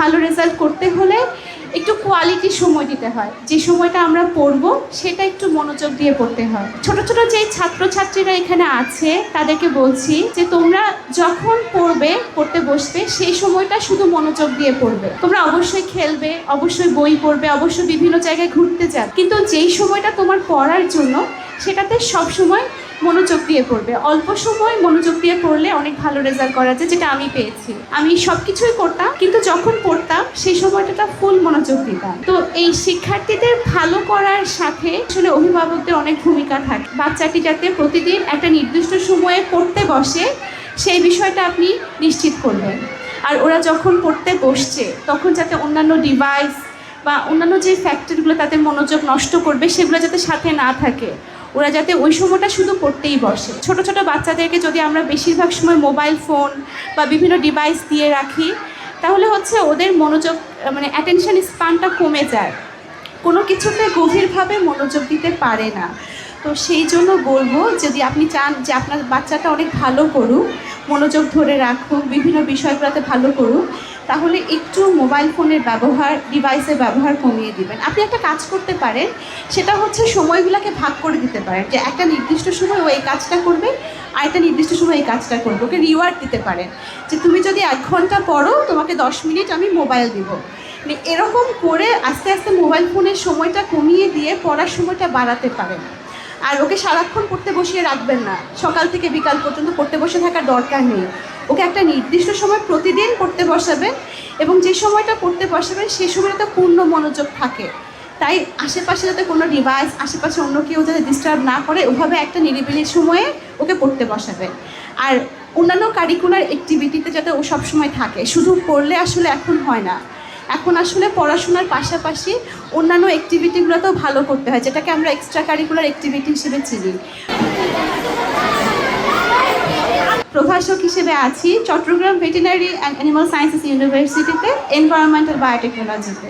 ভালো রেজাল্ট করতে হলে একটু কোয়ালিটি সময় দিতে হয়। যে সময়টা আমরা পড়ব, সেটা একটু মনোযোগ দিয়ে পড়তে হয়। ছোট ছোট যে ছাত্রছাত্রীরা এখানে আছে, তাদেরকে বলছি যে তোমরা যখন পড়বে, পড়তে বসবে, সেই সময়টা শুধু মনোযোগ দিয়ে পড়বে। তোমরা অবশ্যই খেলবে, অবশ্যই বই পড়বে, অবশ্যই বিভিন্ন জায়গায় ঘুরতে যাবে। কিন্তু যেই সময়টা তোমার পড়ার জন্য, সেটাতে সব সময় মনোযোগ দিয়ে পড়বে। অল্প সময় মনোযোগ দিয়ে পড়লে অনেক ভালো রেজাল্ট করা যায়, যেটা আমি পেয়েছি। আমি সব কিছুই করতাম, কিন্তু যখন পড়তাম, সেই সময়টা ফুল মনোযোগ দিতাম। তো এই শিক্ষার্থীদের ভালো করার সাথে আসলে অভিভাবকদের অনেক ভূমিকা থাকে। বাচ্চাটি যাতে প্রতিদিন একটা নির্দিষ্ট সময়ে পড়তে বসে, সেই বিষয়টা আপনি নিশ্চিত করবেন। আর ওরা যখন পড়তে বসছে, তখন যাতে অন্যান্য ডিভাইস বা অন্যান্য যে ফ্যাক্টরগুলো তাদের মনোযোগ নষ্ট করবে, সেগুলো যাতে সাথে না থাকে ওরা যাতে ওই সময়টা শুধু পড়তেই বসে। ছোট ছোট বাচ্চাদেরকে যদি আমরা বেশিরভাগ সময় মোবাইল ফোন বা বিভিন্ন ডিভাইস দিয়ে রাখি, তাহলে হচ্ছে ওদের মনোযোগ মানে অ্যাটেনশন স্পানটা কমে যায়। কোনো কিছুতে গভীরভাবে মনোযোগ দিতে পারে না। তো সেই জন্য বলব, যদি আপনি চান যে আপনার বাচ্চাটা অনেক ভালো করুক, মনোযোগ ধরে রাখুক, বিভিন্ন বিষয়গুলোতে ভালো করুক তাহলে একটু মোবাইল ফোনের ব্যবহার ডিভাইসের ব্যবহার কমিয়ে দিবেন। আপনি একটা কাজ করতে পারেন, সেটা হচ্ছে সময়গুলোকে ভাগ করে দিতে পারেন। যে একটা নির্দিষ্ট সময় ও এই কাজটা করবে আর একটা নির্দিষ্ট সময় এই কাজটা করবে। ওকে রিওয়ার্ড দিতে পারেন। যে তুমি যদি এক ঘণ্টা পড়ো, তোমাকে দশ মিনিট আমি মোবাইল দিব। মানে এরকম করে আস্তে আস্তে মোবাইল ফোনের সময়টা কমিয়ে দিয়ে পড়ার সময়টা বাড়াতে পারেন। আর ওকে সারাক্ষণ পড়তে বসিয়ে রাখবেন না। সকাল থেকে বিকাল পর্যন্ত পড়তে বসে থাকার দরকার নেই। ওকে একটা নির্দিষ্ট সময় প্রতিদিন পড়তে বসাবেন এবং যে সময়টা পড়তে বসাবেন সেই সময়টা পূর্ণ মনোযোগ থাকে। তাই আশেপাশে যাতে কোনো ডিভাইস আশেপাশে অন্য কেউ যাতে ডিস্টার্ব না করে, ওভাবে একটা নিরিবিলি সময়ে ওকে পড়তে বসাবেন আর অন্যান্য কারিকুলার অ্যাক্টিভিটিতে যাতে ও সবসময় থাকে, শুধু পড়লে আসলে এখন হয় না। এখন আসলে পড়াশোনার পাশাপাশি অন্যান্য অ্যাক্টিভিটিগুলোতেও ভালো করতে হয়, যেটাকে আমরা এক্সট্রা কারিকুলার অ্যাক্টিভিটি হিসেবে চিনি। প্রভাষক হিসেবে আছি Chittagong veterinary and animal sciences ইউনিভার্সিটিতে এনভায়রনমেন্টাল বায়োটেকনোলজিতে